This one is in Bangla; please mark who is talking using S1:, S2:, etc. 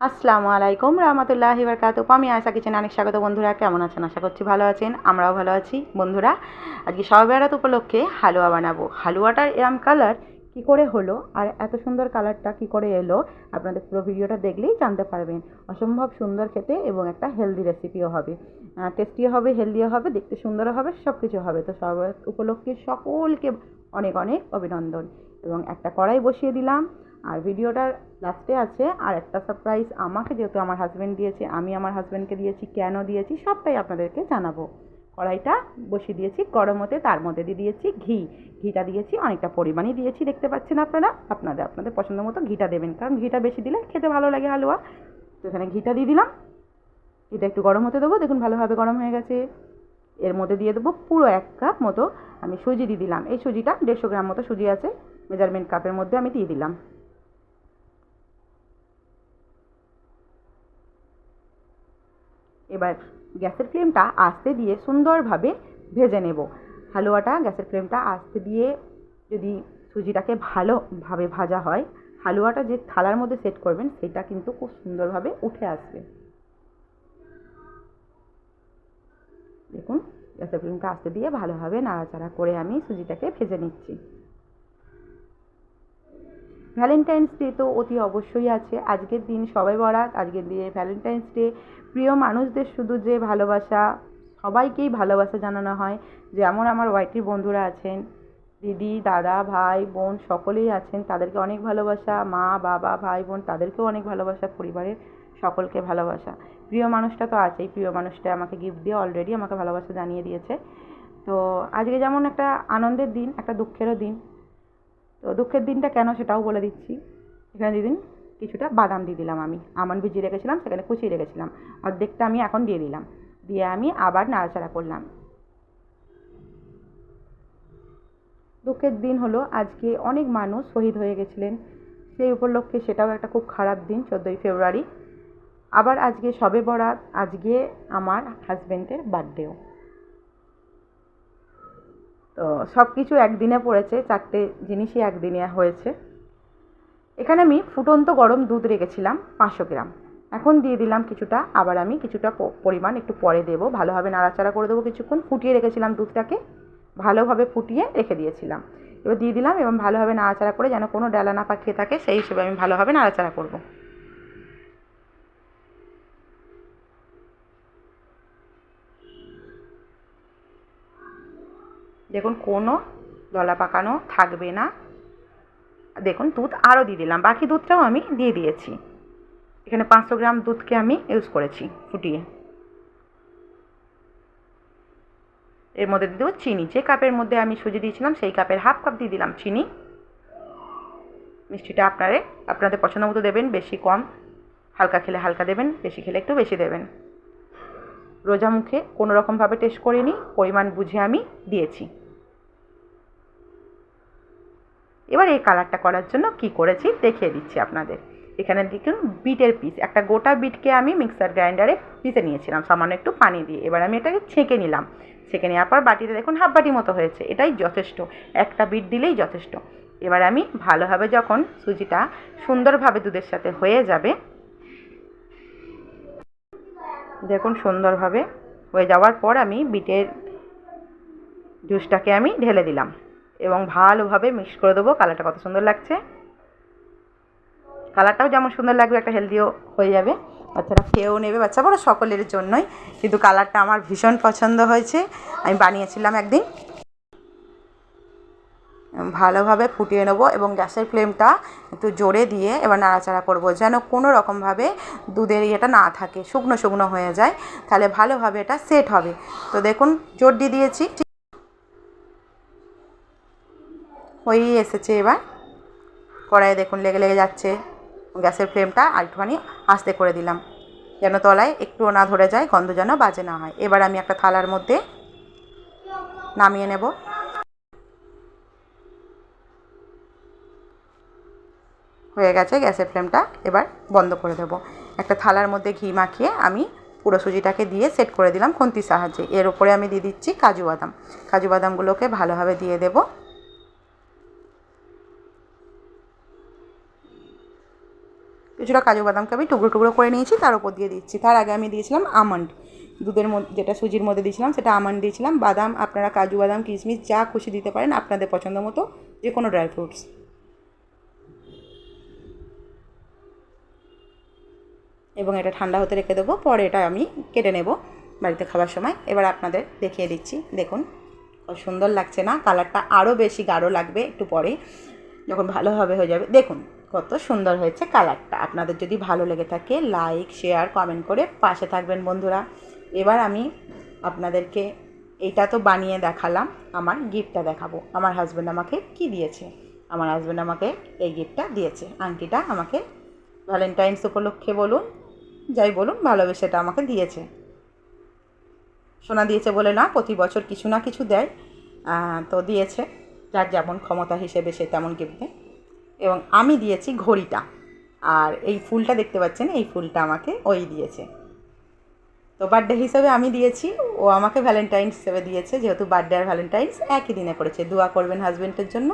S1: আসসালামু আলাইকুম রহমতুল্লাহি বারকাত আমি আশা কিচেন অনেক স্বাগত। বন্ধুরা, কেমন আছেন? আশা করছি ভালো আছেন, আমরাও ভালো আছি। বন্ধুরা, আজকে সবে বেড়াত উপলক্ষে হালুয়া বানাবো। হালুয়াটার এরম কালার কি করে হলো আর এত সুন্দর কালারটা কি করে এলো, আপনাদের পুরো ভিডিওটা দেখলেই জানতে পারবেন। অসম্ভব সুন্দর খেতে এবং একটা হেলদি রেসিপিও হবে। টেস্টিও হবে হেলদিও হবে, দেখতে সুন্দরও হবে সব কিছু হবে। তো সব উপলক্ষে সকলকে অনেক অনেক অভিনন্দন। এবং একটা কড়াই বসিয়ে দিলাম। আর ভিডিওটার লাস্টে আছে, আর একটা সারপ্রাইজ আমাকে যেহেতু আমার হাজব্যান্ড দিয়েছে, আমি আমার হাজব্যান্ডকে দিয়েছি, কেন দিয়েছি, সবটাই আপনাদেরকে জানাব। কড়াইটা বসিয়ে দিয়েছি, গরম হতে তার মধ্যে দিয়ে দিয়েছি ঘি। ঘিটা দিয়েছি, অনেকটা পরিমাণই দিয়েছি, দেখতে পাচ্ছেন আপনারা? আপনাদের আপনাদের পছন্দ মতো ঘিটা দেবেন, কারণ ঘিটা বেশি দিলে খেতে ভালো লাগে হালুয়া। তো এখানে ঘিটা দিয়ে দিলাম। ঘিটা একটু গরম হতে দেবো, দেখুন ভালোভাবে গরম হয়ে গেছে। এর মধ্যে দিয়ে দেবো পুরো এক কাপ মতো আমি সুজি দিয়ে দিলাম। এই সুজিটা দেড়শো গ্রাম মতো সুজি আছে মেজারমেন্ট কাপের মধ্যে আমি দিয়ে দিলাম। এবার গ্যাসের ফ্লেমটা আস্তে দিয়ে সুন্দরভাবে ভেজে নেব। হালুয়াটা গ্যাসের ফ্লেমটা আস্তে দিয়ে যদি সুজিটাকে ভালোভাবে ভাজা হয়, হালুয়াটা যে থালার মধ্যে সেট করবেন সেটা কিন্তু খুব সুন্দরভাবে উঠে আসবে। দেখুন, গ্যাসের ফ্লেমটা আস্তে দিয়ে ভালোভাবে নাড়াচাড়া করে আমি সুজিটাকে ভেজে নিচ্ছি। ভ্যালেন্টাইন্স ডে তো অতি অবশ্যই আছে। আজকের দিন সবাই বরাত আজকের দিনে ভ্যালেন্টাইন্স ডে প্রিয় মানুষদের শুধু যে ভালোবাসা, সবাইকেই ভালোবাসা জানানো হয়। যেমন আমার ওয়াইটির বন্ধুরা আছেন, দিদি, দাদা, ভাই, বোন সকলেই আছেন, তাদেরকে অনেক ভালোবাসা। মা, বাবা, ভাই, বোন তাদেরকেও অনেক ভালোবাসা, পরিবারের সকলকে ভালোবাসা। প্রিয় মানুষটা তো আছেই, প্রিয় মানুষটা আমাকে গিফট দিয়ে অলরেডি আমাকে ভালোবাসা জানিয়ে দিয়েছে। তো আজকে যেমন একটা আনন্দের দিন, একটা দুঃখেরও দিন তো দুঃখের দিনটা কেন সেটাও বলে দিচ্ছি। এখানে দিদিন কিছুটা বাদাম দিয়ে দিলাম আমি। আমন ভিজিয়ে রেখেছিলাম, সেখানে কুচিয়ে রেখেছিলাম। অর্ধেকটা আমি এখন দিয়ে দিলাম। দিয়ে আমি আবার নাড়াচাড়া করলাম। দুঃখের দিন হলো, আজকে অনেক মানুষ শহীদ হয়ে গেছিলেন। সেই উপলক্ষে সেটাও একটা খুব খারাপ দিন, চোদ্দোই ফেব্রুয়ারি। আবার আজকে সবে বরাত, আজকে আমার হাজব্যান্ডের বার্থডেও তো সব কিছু একদিনে পড়েছে, চারটে জিনিসই একদিনে হয়েছে। এখানে আমি ফুটন্ত গরম দুধ রেখেছিলাম, পাঁচশো গ্রাম। এখন দিয়ে দিলাম কিছুটা, আবার আমি কিছুটা পরিমাণ একটু পরে দেবো। ভালোভাবে নাড়াচাড়া করে দেবো কিছুক্ষণ। ফুটিয়ে রেখেছিলাম দুধটাকে, ভালোভাবে ফুটিয়ে রেখে দিয়েছিলাম। এবার দিয়ে দিলাম এবং ভালোভাবে নাড়াচাড়া করে যেন কোনো ডালা না পাকিয়ে থাকে, সেই হিসেবে আমি ভালোভাবে নাড়াচাড়া করব। দেখুন, কোনো দলা পাকানো থাকবে না। দেখুন, দুধ আরও দিয়ে দিলাম। বাকি দুধটাও আমি দিয়ে দিয়েছি। এখানে পাঁচশো গ্রাম দুধকে আমি ইউজ করেছি ফুটিয়ে। এর মধ্যে দিয়ে দেবো চিনি। যে কাপের মধ্যে আমি সুজি দিয়েছিলাম, সেই কাপের হাফ কাপ দিয়ে দিলাম চিনি। মিষ্টিটা আপনারে, আপনাদের পছন্দ মতো দেবেন, বেশি কম, হালকা খেলে হালকা দেবেন, বেশি খেলে একটু বেশি দেবেন। রোজা মুখে কোনো রকমভাবে টেস্ট করিনি, পরিমাণ বুঝে আমি দিয়েছি। এবার এই কালারটা করার জন্য কি করেছি দেখিয়ে দিচ্ছি আপনাদের। এখানে দেখুন, বিটের পিস একটা গোটা বিটকে আমি মিক্সার গ্রাইন্ডারে পিসে নিয়েছিলাম, সামান্য একটু পানি দিয়ে। এবার আমি এটাকে ছেঁকে নিলাম। ছেঁকে নেওয়ার পর বাটিতে দেখুন হাফ বাটি মতো হয়েছে। এটাই যথেষ্ট। একটা বিট দিলেই যথেষ্ট। এবার আমি ভালোভাবে যখন সুজিটা সুন্দরভাবে দুধের সাথে হয়ে যাবে, দেখুন সুন্দরভাবে হয়ে যাওয়ার পর আমি বিটের জুসটাকে আমি ঢেলে দিলাম। এবং ভালোভাবে মিক্স করে দেবো। কালারটা কত সুন্দর লাগছে। কালারটাও যেমন সুন্দর লাগবে, একটা হেলদিও হয়ে যাবে। বাচ্চারা খেয়েও নেবে। বাচ্চা বড় সকলের জন্যই। কিন্তু কালারটা আমার ভীষণ পছন্দ হয়েছে। আমি বানিয়েছিলাম একদিন। ভালোভাবে ফুটিয়ে নেব এবং গ্যাসের ফ্লেমটা একটু জোরে দিয়ে এবার নাড়াচাড়া করব। যেন কোনো রকমভাবে দুধের ইয়েটা না থাকে, শুকনো শুকনো হয়ে যায়। তাহলে ভালোভাবে এটা সেট হবে। তো দেখুন, জোর দিয়ে দিয়েছি। হয়েই এসেছে এবার। কড়াইয়ে দেখুন লেগে লেগে যাচ্ছে। গ্যাসের ফ্লেমটা আরেকটুখানি আস্তে করে দিলাম। যেন তলায় একটুও না ধরে যায়, গন্ধ যেন বাজে না হয়। এবার আমি একটা থালার মধ্যে নামিয়ে নেব। হয়ে গেছে, গ্যাসের ফ্লেমটা এবার বন্ধ করে দেবো। একটা থালার মধ্যে ঘি মাখিয়ে আমি পুরো সুজিটাকে দিয়ে সেট করে দিলাম খুন্তির সাহায্যে। এর উপরে আমি দিয়ে দিচ্ছি কাজু বাদাম। কাজু বাদামগুলোকে ভালোভাবে দিয়ে দেবো। কিছুটা কাজু বাদামকে আমি টুকরো টুকরো করে নিয়েছি, তার উপর দিয়ে দিচ্ছি। তার আগে আমি দিয়েছিলাম আমন্ড। দুধের মধ্যে, যেটা সুজির মধ্যে দিয়েছিলাম, সেটা আমন্ড দিয়েছিলাম। বাদাম, আপনারা কাজু বাদাম, কিশমিশ, যা খুশি দিতে পারেন আপনাদের পছন্দ মতো, যে কোনো ড্রাই ফ্রুটস। এবং এটা ঠান্ডা হতে রেখে দেবো, পরে এটা আমি কেটে নেব বাড়িতে খাবার সময়। এবার আপনাদের দেখিয়ে দিচ্ছি, দেখুন। কত সুন্দর লাগছে না? কালারটা আরও বেশি গাঢ় লাগবে একটু পরে, যখন ভালোভাবে হয়ে যাবে। দেখুন কত সুন্দর হয়েছে কালারটা। আপনাদের যদি ভালো লেগে থাকে লাইক শেয়ার কমেন্ট করে পাশে থাকবেন বন্ধুরা। এবার আমি আপনাদেরকে এটা তো বানিয়ে দেখালাম, আমার গিফটটা দেখাবো। আমার হাজব্যান্ড আমাকে কি দিয়েছে? আমার হাজব্যান্ড আমাকে এই গিফটটা দিয়েছে। আংটিটা আমাকে ভ্যালেন্টাইন্স উপলক্ষে বলুন, যাই বলুন ভালোবেসে এটা আমাকে দিয়েছে। সোনা দিয়েছে বলে না, প্রতি বছর কিছু না কিছু দেয় তো দিয়েছে। যার যেমন ক্ষমতা হিসেবে সে তেমন গিফট দেয় এবং আমি দিয়েছি ঘড়িটা। আর এই ফুলটা দেখতে পাচ্ছেন, এই ফুলটা আমাকে ওই দিয়েছে। তো বার্থডে হিসেবে আমি দিয়েছি, ও আমাকে ভ্যালেন্টাইন্স হিসেবে দিয়েছে, যেহেতু বার্থডে আর ভ্যালেন্টাইন্স একই দিনে পড়েছে দোয়া করবেন হাজব্যান্ডের জন্য।